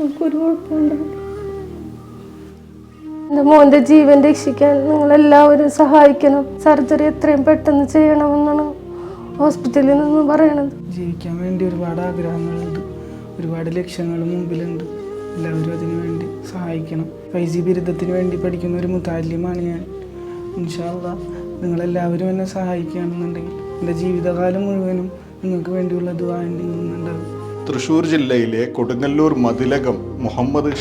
നമുക്കൊരു കുഴപ്പമുണ്ടാവില്ല എന്റെ മോന്റെ ജീവൻ രക്ഷിക്കാൻ നിങ്ങളെല്ലാവരും സഹായിക്കണം. സർജറി എത്രയും പെട്ടെന്ന് ചെയ്യണമെന്നാണ് ഹോസ്പിറ്റലിൽ നിന്ന് പറയണത്. ജീവിക്കാൻ വേണ്ടി ഒരുപാട് ആഗ്രഹങ്ങളുണ്ട്. ഒരുപാട് ലക്ഷ്യങ്ങൾ മുമ്പിലുണ്ട്. എല്ലാവരും അതിനു വേണ്ടി സഹായിക്കണം. പൈ ജി ബിരുദത്തിന് വേണ്ടി പഠിക്കുന്ന ഒരു മുത്താല്യമാണ് ഞാൻ. ഇൻഷാല്ല നിങ്ങളെല്ലാവരും എന്നെ സഹായിക്കുകയാണെന്നുണ്ടെങ്കിൽ എന്റെ ജീവിതകാലം മുഴുവനും നിങ്ങൾക്ക് വേണ്ടിയുള്ള ദുബായി ഉണ്ടാകും തൃശൂർ ജില്ലയിലെ കൊടുങ്ങല്ലൂർ മതിലകം മുഹമ്മദ്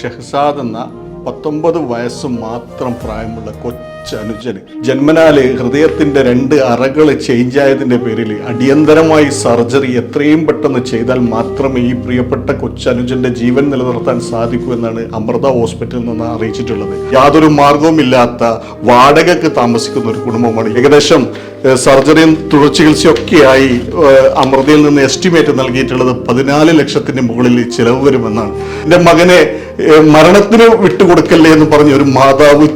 ഷഹസാദ് എന്ന പത്തൊമ്പത് വയസ്സ് മാത്രം പ്രായമുള്ള കൊച്ചനുജന് ജന്മനാല് ഹൃദയത്തിന്റെ രണ്ട് അറകൾ ചേഞ്ച് ആയതിന്റെ പേരിൽ അടിയന്തരമായി സർജറി എത്രയും പെട്ടെന്ന് ചെയ്താൽ മാത്രമേ ഈ പ്രിയപ്പെട്ട കൊച്ചനുജന്റെ ജീവൻ നിലനിർത്താൻ സാധിക്കൂ എന്നാണ് അമൃത ഹോസ്പിറ്റലിൽ നിന്ന് അറിയിച്ചിട്ടുള്ളത്. യാതൊരു മാർഗവുമില്ലാത്ത വാടകയ്ക്ക് താമസിക്കുന്ന ഒരു കുടുംബമാണ്. ഏകദേശം സർജറിയും തുടർ ചികിത്സയൊക്കെയായി അമൃതയിൽ നിന്ന് എസ്റ്റിമേറ്റ് നൽകിയിട്ടുള്ളത് പതിനാല് ലക്ഷത്തിന് മുകളിൽ ചിലവ് വരുമെന്നാണ്. എന്റെ മകനെ മരണത്തിന് വിട്ടുകൊടുക്കല്ലേ എന്ന് പറഞ്ഞ ഒരു മാതാവ്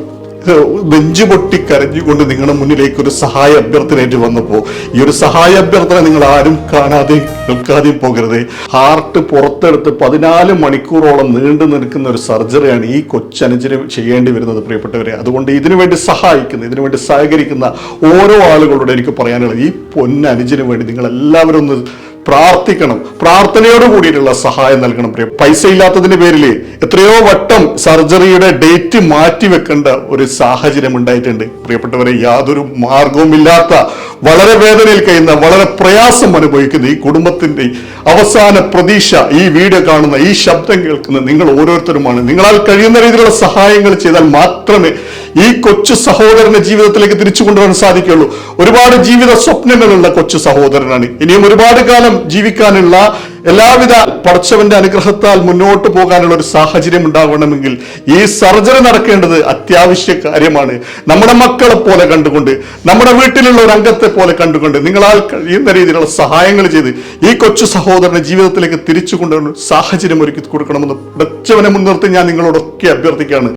നെഞ്ചു പൊട്ടി കരഞ്ഞുകൊണ്ട് നിങ്ങളുടെ മുന്നിലേക്ക് ഒരു സഹായ അഭ്യർത്ഥനയായിട്ട് വന്നപ്പോൾ ഈ ഒരു സഹായ അഭ്യർത്ഥന നിങ്ങൾ ആരും കാണാതെ കേൾക്കാതെയും പോകരുത്. ഹാർട്ട് പുറത്തെടുത്ത് പതിനാല് മണിക്കൂറോളം നീണ്ടു നിൽക്കുന്ന ഒരു സർജറിയാണ് ഈ കൊച്ചനുജന് ചെയ്യേണ്ടി വരുന്നത് പ്രിയപ്പെട്ടവരെ. അതുകൊണ്ട് ഇതിനു വേണ്ടി സഹായിക്കുന്ന ഇതിനു വേണ്ടി സഹകരിക്കുന്ന ഓരോ ആളുകളോട് എനിക്ക് പറയാനുള്ളത് ഈ പൊന്നനുജന് വേണ്ടി നിങ്ങൾ എല്ലാവരും ഒന്ന് പ്രാർത്ഥിക്കണം. പ്രാർത്ഥനയോട് കൂടിയിട്ടുള്ള സഹായം നൽകണം പ്രിയ. പൈസ ഇല്ലാത്തതിന്റെ പേരിൽ എത്രയോ വട്ടം സർജറിയുടെ ഡേറ്റ് മാറ്റി വെക്കേണ്ട ഒരു സാഹചര്യം ഉണ്ടായിട്ടുണ്ട്. പ്രിയപ്പെട്ടവരെ യാതൊരു മാർഗവുമില്ലാത്ത വളരെ വേദനയിൽ കഴിയുന്ന വളരെ പ്രയാസം അനുഭവിക്കുന്ന ഈ കുടുംബത്തിന്റെ അവസാന പ്രതീക്ഷ ഈ വീഡിയോ കാണുന്ന ഈ ശബ്ദം കേൾക്കുന്ന നിങ്ങൾ ഓരോരുത്തരുമാണ്. നിങ്ങളാൽ കഴിയുന്ന രീതിയിലുള്ള സഹായങ്ങൾ ചെയ്താൽ മാത്രമേ ഈ കൊച്ചു സഹോദരന്റെ ജീവിതത്തിലേക്ക് തിരിച്ചു കൊണ്ടുവരാൻ സാധിക്കുള്ളൂ ഒരുപാട് ജീവിത സ്വപ്നങ്ങളുള്ള കൊച്ചു സഹോദരനാണ്. ഇനിയും ഒരുപാട് കാലം ജീവിക്കാനുള്ള എല്ലാവിധ പടച്ചവന്റെ അനുഗ്രഹത്താൽ മുന്നോട്ട് പോകാനുള്ള ഒരു സാഹചര്യം ഉണ്ടാകണമെങ്കിൽ ഈ സർജറി നടക്കേണ്ടത് അത്യാവശ്യ കാര്യമാണ്. നമ്മുടെ മക്കളെ പോലെ കണ്ടുകൊണ്ട് നമ്മുടെ വീട്ടിലുള്ള ഒരു അംഗത്തെ പോലെ കണ്ടുകൊണ്ട് നിങ്ങളാൽ കഴിയുന്ന രീതിയിലുള്ള സഹായങ്ങൾ ചെയ്ത് ഈ കൊച്ചു സഹോദരന്റെ ജീവിതത്തിലേക്ക് തിരിച്ചു കൊണ്ടുവരുന്ന സാഹചര്യം ഒരുക്കി കൊടുക്കണമെന്ന് പടച്ചവനെ മുൻനിർത്തി ഞാൻ നിങ്ങളോടൊക്കെ അഭ്യർത്ഥിക്കുകയാണ്.